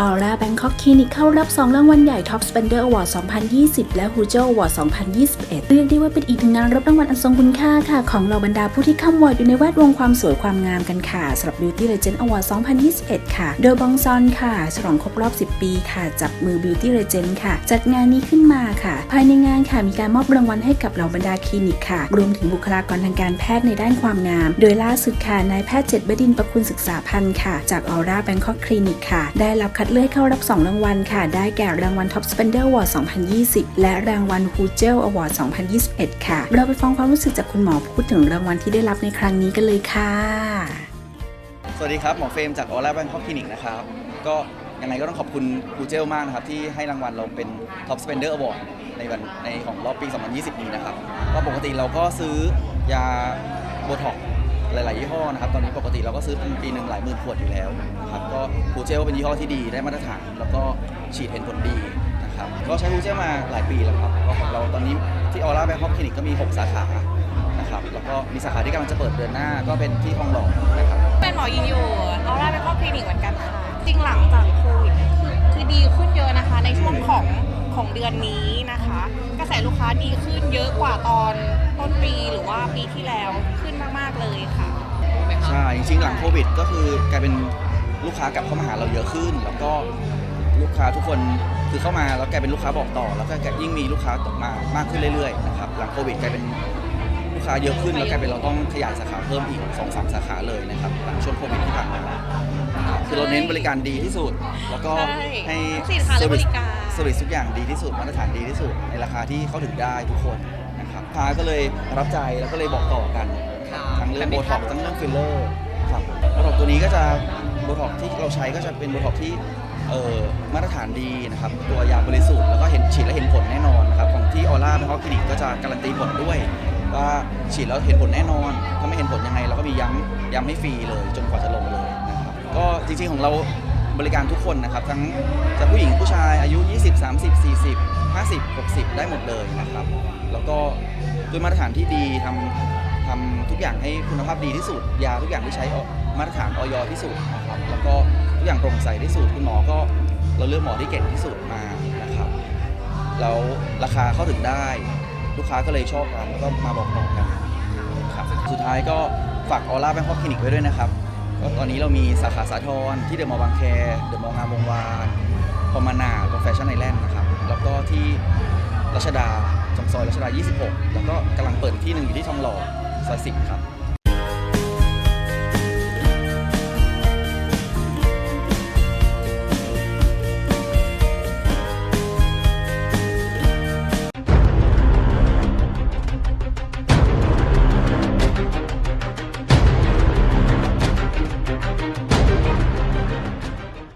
ออร่าแบงคอกคลินิกเข้ารับ 2 รางวัลใหญ่ Top Spender Award 2020 และ h u j o Award 2021 เรียกได้ว่าเป็นอีกหนึ่งงานรับรางวัลอันทรงคุณค่าค่ะ ของเหล่าบรรดาผู้ที่ข้ามวอดอยู่ในแวดวงความสวยความงามกันค่ะสำหรับ Beauty Legend Award 2021 ค่ะ โดยบองซอนค่ะ ฉลองครบรอบ 10 ปีค่ะ จับมือ Beauty Legend ค่ะ จัดงานนี้ขึ้นมาค่ะ ภายในงานค่ะมีการมอบรางวัลให้กับเหล่าบรรดาคลินิกค่ะ รวมถึงบุคลากรทางการแพทย์ในด้านความงาม โดยล่าสุดค่ะนายแพทย์เจ็ดบดินประคุณศึกษาพันธ์ค่ะ จากออร่าแบงคอกคลินิกค่ะ ได้รับคัดเลือกเข้ารับ 2 รางวัลค่ะ ได้แก่รางวัล Top Spender Award 2020 และรางวัล h u j e l Award 2021 ค่ะ เราไปฟังความรู้สึกจากคุณหมอพูดถึงรางวัลที่ได้รับในครั้งนี้กันเลยค่ะ สวัสดีครับ หมอเฟรมจากออร่าแบงคอกคลินิกนะครับ ก็ยังไงก็ต้องขอบคุณกูเจลมากนะครับ ที่ให้รางวัลเราเป็น Top Spender Award ในวันในของรอบปี 2020 นี้นะครับก็ปกติเราก็ซื้อยาโบท็อก หลาย ๆ ยี่ห้อนะครับ ตอนนี้ปกติเราก็ซื้อเป็นปีหนึ่งหลายหมื่นขวดอยู่แล้วนะครับ ก็ฮูเจลเป็นยี่ห้อที่ดีได้มาตรฐาน แล้วก็ฉีดเห็นผลดีนะครับ ก็ใช้ฮูเจลมาหลายปีแล้วครับก็ของเราตอนนี้ที่ออร่าแบงคอกคลินิกก็มี 6 สาขา นะครับ แล้วก็มีสาขาที่กำลังจะเปิดเดือนหน้าก็เป็นที่ทองหล่อนะครับ เป็นหมอยิงอยู่ออร่าเป็นข้อคลินิก ของเดือนนี้นะคะ กระแสลูกค้าดีขึ้นเยอะกว่าตอนต้นปีหรือว่าปีที่แล้วขึ้นมากๆเลยค่ะใช่จริงๆหลังโควิด ก็คือกลายเป็นลูกค้ากลับเข้ามาหาเราเยอะขึ้น แล้วก็ลูกค้าทุกคนคือเข้ามาแล้วกลายเป็นลูกค้าบอกต่อ แล้วก็ยิ่งมีลูกค้าตกมามากขึ้นเรื่อยๆนะครับหลังโควิดกลายเป็น ลูกค้าเยอะขึ้นแล้วกลายเป็นเราต้องขยายสาขาเพิ่มอีก2อสสาขาเลยนะครับหลังช่วงโควิดที่ผ่านมานะครับคือเราเน้นบริการดีที่สุด แล้วก็ใช่ให้สินค้าและบริการ เซอร์วิสทุกอย่างดีที่สุดมาตรฐานดีที่สุด ในราคาที่เข้าถึงได้ทุกคนนะครับลูกค้าก็เลยรับใจแล้วก็เลยบอกต่อกันทั้งเรื่องโบท็อกซ์ทั้งเรื่องฟิลเลอร์ครับโบท็อกซ์ตัวนี้ก็จะโบท็อกซ์ที่เราใช้ก็จะเป็นโบท็อกซ์ที่เอ่อมาตรฐานดีนะครับตัวยาบริสุทธิ์แล้วก็เห็นฉีดแล้วเห็นผลแน่นอนนะครับของที่ออร่าเป็นฮอคลินิกก็จะการันตีผลด้วย ว่าฉีดแล้วเห็นผลแน่นอน ถ้าไม่เห็นผลยังไง เราก็มีย้ำย้ำให้ฟรีเลย จนกว่าจะลงเลยนะครับก็จริงๆของเราบริการทุกคนนะครับ ทั้งจะผู้หญิงผู้ชายอายุ 20 30 40 50 60 ได้หมดเลยนะครับ แล้วก็ด้วยมาตรฐานที่ดีทำทำทุกอย่างให้คุณภาพดีที่สุด ยาทุกอย่างที่ใช้มาตรฐานออยที่สุดนะครับแล้วก็ทุกอย่างโปร่งใสที่สุดคุณหมอก็เราเลือกหมอที่เก่งที่สุดมานะครับแล้วราคาเข้าถึงได้ ลูกค้าก็เลยชอบกันแล้วก็มาบอกต่อกันครับสุดท้ายก็ฝากออร่าแบงคอกคลินิกไว้ด้วยนะครับก็ตอนนี้เรามีสาขาสาทรที่เดอะมอลล์บางแคเดอะมอลล์งามวงวานพอมานาตรงแฟชั่นไอแลนด์นะครับแล้วก็ที่รัชดาจงซอยรัชดา 26 แล้วก็กำลังเปิดที่หนึ่งอยู่ที่ทองหล่อซอย10 ครับ